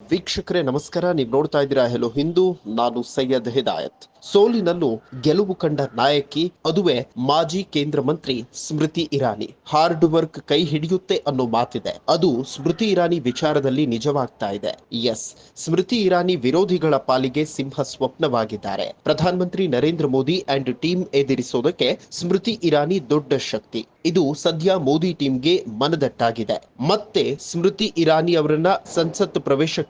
ವೀಕ್ಷಕರೇ, ನಮಸ್ಕಾರ. ನೀವು ನೋಡ್ತಾ ಇದ್ದೀರಾ ಹೆಲೋ ಹಿಂದೂ ನಾನು ಸೈಯದ್ ಹಿದಾಯತ್. ಸೋಲಿನಲ್ಲೂ ಗೆಲುವು ಕಂಡ ನಾಯಕಿ, ಅದುವೇ ಮಾಜಿ ಕೇಂದ್ರ ಮಂತ್ರಿ ಸ್ಮೃತಿ ಇರಾನಿ. ಹಾರ್ಡ್ ವರ್ಕ್ ಕೈ ಹಿಡಿಯುತ್ತೆ ಅನ್ನೋ ಮಾತಿದೆ. ಅದು ಸ್ಮೃತಿ ಇರಾನಿ ವಿಚಾರದಲ್ಲಿ ನಿಜವಾಗ್ತಾ ಇದೆ. ಎಸ್ ಸ್ಮೃತಿ ಇರಾನಿ ವಿರೋಧಿಗಳ ಪಾಲಿಗೆ ಸಿಂಹ ಸ್ವಪ್ನವಾಗಿದ್ದಾರೆ. ಪ್ರಧಾನಮಂತ್ರಿ ನರೇಂದ್ರ ಮೋದಿ ಅಂಡ್ ಟೀಮ್ ಎದುರಿಸೋದಕ್ಕೆ ಸ್ಮೃತಿ ಇರಾನಿ ದೊಡ್ಡ ಶಕ್ತಿ. ಇದು ಸದ್ಯ ಮೋದಿ ಟೀಮ್ಗೆ ಮನದಟ್ಟಾಗಿದೆ. ಮತ್ತೆ ಸ್ಮೃತಿ ಇರಾನಿ ಅವರನ್ನ ಸಂಸತ್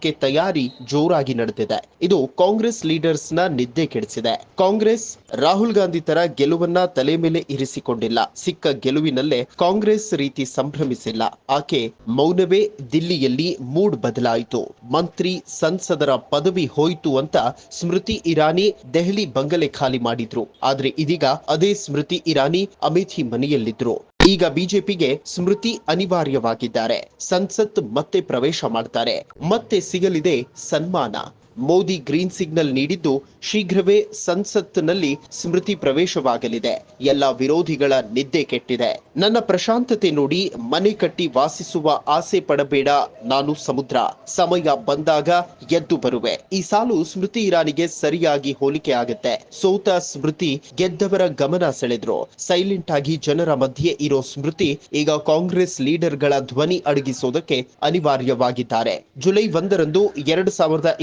ಪ್ರವೇಶಕ್ಕೆ ತಯಾರಿ ಜೋರಾಗಿ ನಡೆದಿದೆ. ಇದು ಕಾಂಗ್ರೆಸ್ ಲೀಡರ್ಸ್ನ ನಿದ್ದೆ ಕೆಡಿಸಿದೆ. ಕಾಂಗ್ರೆಸ್ ರಾಹುಲ್ ಗಾಂಧಿ ತರ ಗೆಲುವನ್ನ ತಲೆ ಮೇಲೆ ಇರಿಸಿಕೊಂಡಿಲ್ಲ. ಸಿಕ್ಕ ಗೆಲುವಿನಲ್ಲೇ ಕಾಂಗ್ರೆಸ್ ರೀತಿ ಸಂಭ್ರಮಿಸಿಲ್ಲ. ಆಕೆ ಮೌನವೇ ದಿಲ್ಲಿಯಲ್ಲಿ ಮೂಡ್ ಬದಲಾಯಿತು. ಮಂತ್ರಿ ಸಂಸದರ ಪದವಿ ಹೋಯಿತು ಅಂತ ಸ್ಮೃತಿ ಇರಾನಿ ದೆಹಲಿ ಬಂಗಲೆ ಖಾಲಿ ಮಾಡಿದ್ರು. ಆದ್ರೆ ಇದೀಗ ಅದೇ ಸ್ಮೃತಿ ಇರಾನಿ ಅಮೇಥಿ ಮನೆಯಲ್ಲಿದ್ರು. ಈಗ ಬಿಜೆಪಿಗೆ ಸ್ಮೃತಿ ಅನಿವಾರ್ಯವಾಗಿದ್ದಾರೆ. ಸಂಸತ್ ಮತ್ತೆ ಪ್ರವೇಶ ಮಾಡ್ತಾರೆ. ಮತ್ತೆ ಸಿಗಲಿದೆ ಸನ್ಮಾನ. ಮೋದಿ ಗ್ರೀನ್ ಸಿಗ್ನಲ್ ನೀಡಿದ್ದು ಶೀಘ್ರವೇ ಸಂಸತ್ನಲ್ಲಿ ಸ್ಮೃತಿ ಪ್ರವೇಶವಾಗಲಿದೆ. ಎಲ್ಲ ವಿರೋಧಿಗಳ ನಿದ್ದೆ ಕೆಟ್ಟಿದೆ. ನನ್ನ ಪ್ರಶಾಂತತೆ ನೋಡಿ ಮನೆ ಕಟ್ಟಿ ವಾಸಿಸುವ ಆಸೆ ಪಡಬೇಡ. ನಾನು ಸಮುದ್ರ. ಸಮಯ ಬಂದಾಗ ಎದ್ದು ಬರುವೆ. ಈ ಸಾಲು ಸ್ಮೃತಿ ಇರಾನಿಗೆ ಸರಿಯಾಗಿ ಹೋಲಿಕೆ ಆಗುತ್ತೆ. ಸೋತ ಸ್ಮೃತಿ ಗೆದ್ದವರ ಗಮನ ಸೆಳೆದ್ರು. ಸೈಲೆಂಟ್ ಆಗಿ ಜನರ ಮಧ್ಯೆ ಇರೋ ಸ್ಮೃತಿ ಈಗ ಕಾಂಗ್ರೆಸ್ ಲೀಡರ್ಗಳ ಧ್ವನಿ ಅಡಗಿಸೋದಕ್ಕೆ ಅನಿವಾರ್ಯವಾಗಿದ್ದಾರೆ. ಜುಲೈ ಒಂದರಂದು ಎರಡು ಸಾವಿರದ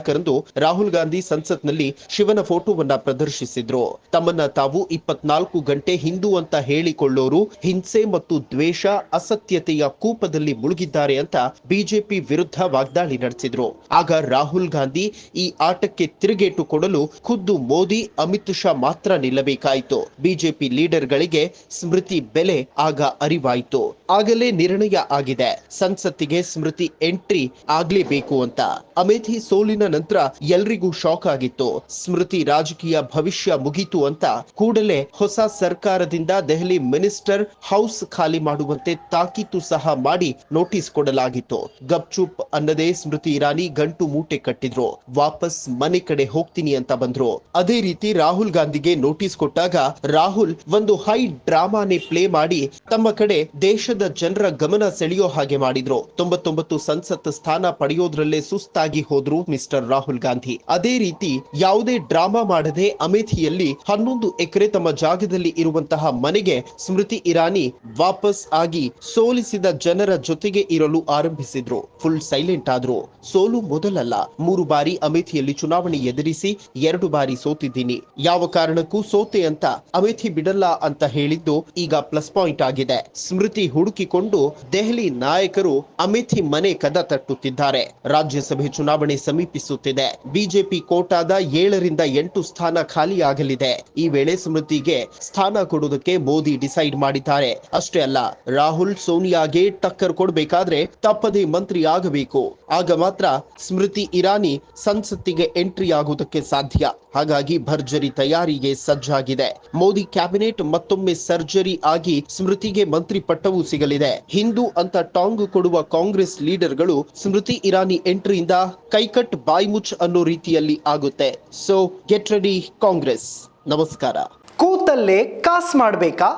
ಇಪ್ಪತ್ನಾಲ್ಕರಂದು ರಾಹುಲ್ ಗಾಂಧಿ ಸಂಸತ್ನಲ್ಲಿ ಶಿವನ ಫೋಟೋವನ್ನ ಪ್ರದರ್ಶಿಸಿದ್ರು. ತಮ್ಮನ್ನ ತಾವು ಇಪ್ಪತ್ನಾಲ್ಕು ಗಂಟೆ ಹಿಂದೂ ಅಂತ ಹೇಳಿಕೊಳ್ಳೋರು ಹಿಂಸೆ ಮತ್ತು ದ್ವೇಷ, ಅಸತ್ಯತೆಯ ಕೂಪದಲ್ಲಿ ಮುಳುಗಿದ್ದಾರೆ ಅಂತ ಬಿಜೆಪಿ ವಿರುದ್ಧ ವಾಗ್ದಾಳಿ ನಡೆಸಿದ್ರು. ಆಗ ರಾಹುಲ್ ಗಾಂಧಿ ಈ ಆಟಕ್ಕೆ ತಿರುಗೇಟು ಕೊಡಲು ಖುದ್ದು ಮೋದಿ, ಅಮಿತ್ ಶಾ ಮಾತ್ರ ನಿಲ್ಲಬೇಕಾಯಿತು. ಬಿಜೆಪಿ ಲೀಡರ್ಗಳಿಗೆ ಸ್ಮೃತಿ ಬೆಲೆ ಆಗ ಅರಿವಾಯಿತು. ಆಗಲೇ ನಿರ್ಣಯ ಆಗಿದೆ. ಸಂಸತ್ತಿಗೆ ಸ್ಮೃತಿ ಎಂಟ್ರಿ ಆಗ್ಲೇಬೇಕು ಅಂತ. ಅಮೇಥಿ ಸೋಲಿನ ನಂತರ ಎಲ್ರಿಗೂ ಶಾಕ್ ಆಗಿತ್ತು. ಸ್ಮೃತಿ ರಾಜಕೀಯ ಭವಿಷ್ಯ ಮುಗೀತು ಅಂತ ಕೂಡಲೇ ಹೊಸ ಸರ್ಕಾರದಿಂದ ದೆಹಲಿ ಮಿನಿಸ್ಟರ್ ಹೌಸ್ ಖಾಲಿ ಮಾಡುವಂತೆ ತಾಕೀತು ಸಹ ಮಾಡಿ ನೋಟಿಸ್ ಕೊಡಲಾಗಿತ್ತು. ಗಪ್ಚುಪ್ ಅನ್ನದೇ ಸ್ಮೃತಿ ಇರಾನಿ ಗಂಟು ಮೂಟೆ ಕಟ್ಟಿದ್ರು. ವಾಪಸ್ ಮನೆ ಕಡೆ ಹೋಗ್ತೀನಿ ಅಂತ ಬಂದ್ರು. ಅದೇ ರೀತಿ ರಾಹುಲ್ ಗಾಂಧಿಗೆ ನೋಟಿಸ್ ಕೊಟ್ಟಾಗ ರಾಹುಲ್ ಒಂದು ಹೈ ಡ್ರಾಮಾನೆ ಪ್ಲೇ ಮಾಡಿ ತಮ್ಮ ಕಡೆ ದೇಶದ ಜನರ ಗಮನ ಸೆಳೆಯೋ ಹಾಗೆ ಮಾಡಿದ್ರು. ತೊಂಬತ್ತೊಂಬತ್ತು ಸಂಸತ್ ಸ್ಥಾನ ಪಡೆಯೋದ್ರಲ್ಲೇ ಸುಸ್ತಾಗಿ ಹೋದ್ರು ಮಿಸ್ಟರ್ ರಾಹುಲ್ ಗಾಂಧಿ. ಅದೇ ರೀತಿ ಯಾವುದೇ ಡ್ರಾಮಾ ಮಾಡದೆ ಅಮೇಥಿಯಲ್ಲಿ ಹನ್ನೊಂದು ಎಕರೆ ತಮ್ಮ ಜಾಗದಲ್ಲಿ ಇರುವಂತಹ ಮನೆಗೆ ಸ್ಮೃತಿ ಇರಾನಿ ವಾಪಸ್ ಆಗಿ ಸೋಲಿಸಿದ ಜನರ ಜೊತೆಗೆ ಇರಲು ಆರಂಭಿಸಿದ್ರು. ಫುಲ್ ಸೈಲೆಂಟ್ ಆದ್ರು. ಸೋಲು ಮೊದಲಲ್ಲ. ಮೂರು ಬಾರಿ ಅಮೇಥಿಯಲ್ಲಿ ಚುನಾವಣೆ ಎದುರಿಸಿ ಎರಡು ಬಾರಿ ಸೋತಿದ್ದೀನಿ. ಯಾವ ಕಾರಣಕ್ಕೂ ಸೋತೆ ಅಂತ ಅಮೇಥಿ ಬಿಡಲ್ಲ ಅಂತ ಹೇಳಿದ್ದು ಈಗ ಪ್ಲಸ್ ಪಾಯಿಂಟ್ ಆಗಿದೆ. ಸ್ಮೃತಿ ಹುಡುಕಿಕೊಂಡು ದೆಹಲಿ ನಾಯಕರು ಅಮೇಥಿ ಮನೆ ಕದ ತಟ್ಟುತ್ತಿದ್ದಾರೆ. ರಾಜ್ಯಸಭೆ ಚುನಾವಣೆ ಸಮೀಪಿಸುತ್ತಿದೆ ಬಿಜೆಪಿ ಕೋಟಾದ ಏಳರಿಂದ ಎಂಟು ಸ್ಥಾನ ಖಾಲಿಯಾಗಲಿದೆ. ಈ ವೇಳೆ ಸ್ಮೃತಿಗೆ ಸ್ಥಾನ ಕೊಡುವುದಕ್ಕೆ ಮೋದಿ ಡಿಸೈಡ್ ಮಾಡಿದ್ದಾರೆ. ಅಷ್ಟೇ ಅಲ್ಲ, ರಾಹುಲ್ ಸೋನಿಯಾಗೆ ಟಕ್ಕರ್ ಕೊಡಬೇಕಾದ್ರೆ ತಪ್ಪದೇ ಮಂತ್ರಿ ಆಗಬೇಕು. ಆಗ ಮಾತ್ರ ಸ್ಮೃತಿ ಇರಾನಿ ಸಂಸತ್ತಿಗೆ ಎಂಟ್ರಿ ಆಗುವುದಕ್ಕೆ ಸಾಧ್ಯ. ಹಾಗಾಗಿ ಭರ್ಜರಿ ತಯಾರಿಗೆ ಸಜ್ಜಾಗಿದೆ. ಮೋದಿ ಕ್ಯಾಬಿನೆಟ್ ಮತ್ತೊಮ್ಮೆ ಸರ್ಜರಿ ಆಗಿ ಸ್ಮೃತಿಗೆ ಮಂತ್ರಿ ಪಟ್ಟವೂ ಸಿಗಲಿದೆ. ಹಿಂದೂ ಅಂತ ಟಾಂಗ್ ಕೊಡುವ ಕಾಂಗ್ರೆಸ್ ಲೀಡರ್ಗಳು ಸ್ಮೃತಿ ಇರಾನಿ ಎಂಟ್ರಿಯಿಂದ ಕೈಕಟ್ ಬಾಯ್ಮುಚ್ ಅನ್ನೋ ರೀತಿಯಲ್ಲಿ ಆಗುತ್ತೆ. ಸೊ ಗೆಟ್ ರೆಡಿ ಕಾಂಗ್ರೆಸ್ ನಮಸ್ಕಾರ. ಕೂತಲ್ಲೇ ಕಾಸ್ ಮಾಡಬೇಕಾ?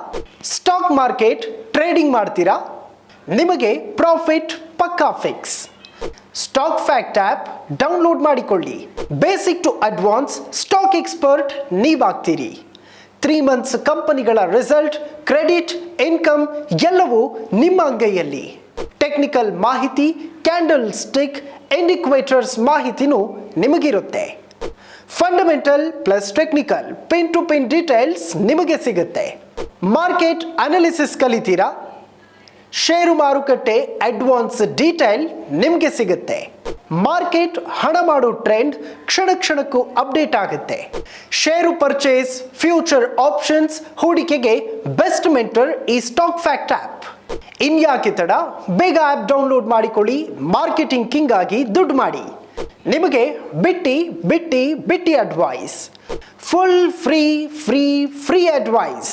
ಸ್ಟಾಕ್ ಮಾರ್ಕೆಟ್ ಟ್ರೇಡಿಂಗ್ ಮಾಡ್ತೀರಾ? ನಿಮಗೆ ಪ್ರಾಫಿಟ್ ಪಕ್ಕಾ fix stock fact app download ಮಾಡಿಕೊಳ್ಳಿ. Basic to advance stock expert ನೀವಾಗ್ತೀರಿ three months ಕಂಪನಿಗಳ ರಿಸಲ್ಟ್ ಕ್ರೆಡಿಟ್ ಇನ್ಕಮ್ ಎಲ್ಲವೂ ನಿಮ್ಮ ಅಂಗೈಯಲ್ಲಿ. ಟೆಕ್ನಿಕಲ್ ಮಾಹಿತಿ ಕ್ಯಾಂಡಲ್ ಸ್ಟಿಕ್ ಇಂಡಿಕ್ವೇಟರ್ಸ್ ಮಾಹಿತಿನೂ ನಿಮಗಿರುತ್ತೆ. Fundamental plus technical pin to pin details ನಿಮಗೆ ಸಿಗುತ್ತೆ. ಮಾರ್ಕೆಟ್ ಅನಾಲಿಸಿಸ್ ಕಲಿತೀರಾ? ಷೇರು ಮಾರುಕಟ್ಟೆ ಅಡ್ವಾನ್ಸ್ ಡೀಟೈಲ್ ನಿಮಗೆ ಸಿಗುತ್ತೆ. ಮಾರ್ಕೆಟ್ ಹಣ ಮಾಡೋ ಟ್ರೆಂಡ್ ಕ್ಷಣ ಕ್ಷಣಕ್ಕೂ ಅಪ್ಡೇಟ್ ಆಗುತ್ತೆ. ಷೇರು ಪರ್ಚೇಸ್ ಫ್ಯೂಚರ್ ಆಪ್ಷನ್ಸ್ ಹೂಡಿಕೆಗೆ ಬೆಸ್ಟ್ ಮೆಂಟರ್ ಈ ಸ್ಟಾಕ್ ಫ್ಯಾಕ್ಟ್ ಆ್ಯಪ್ ಇನ್ಯಾಕೆ ತಡ? ಬೇಗ ಆ್ಯಪ್ ಡೌನ್ಲೋಡ್ ಮಾಡಿಕೊಳ್ಳಿ. ಮಾರ್ಕೆಟಿಂಗ್ ಕಿಂಗ್ ಆಗಿ ದುಡ್ಡು ಮಾಡಿ. ನಿಮಗೆ ಬಿಟ್ಟಿ ಬಿಟ್ಟಿ ಬಿಟ್ಟಿ advice full free free free advice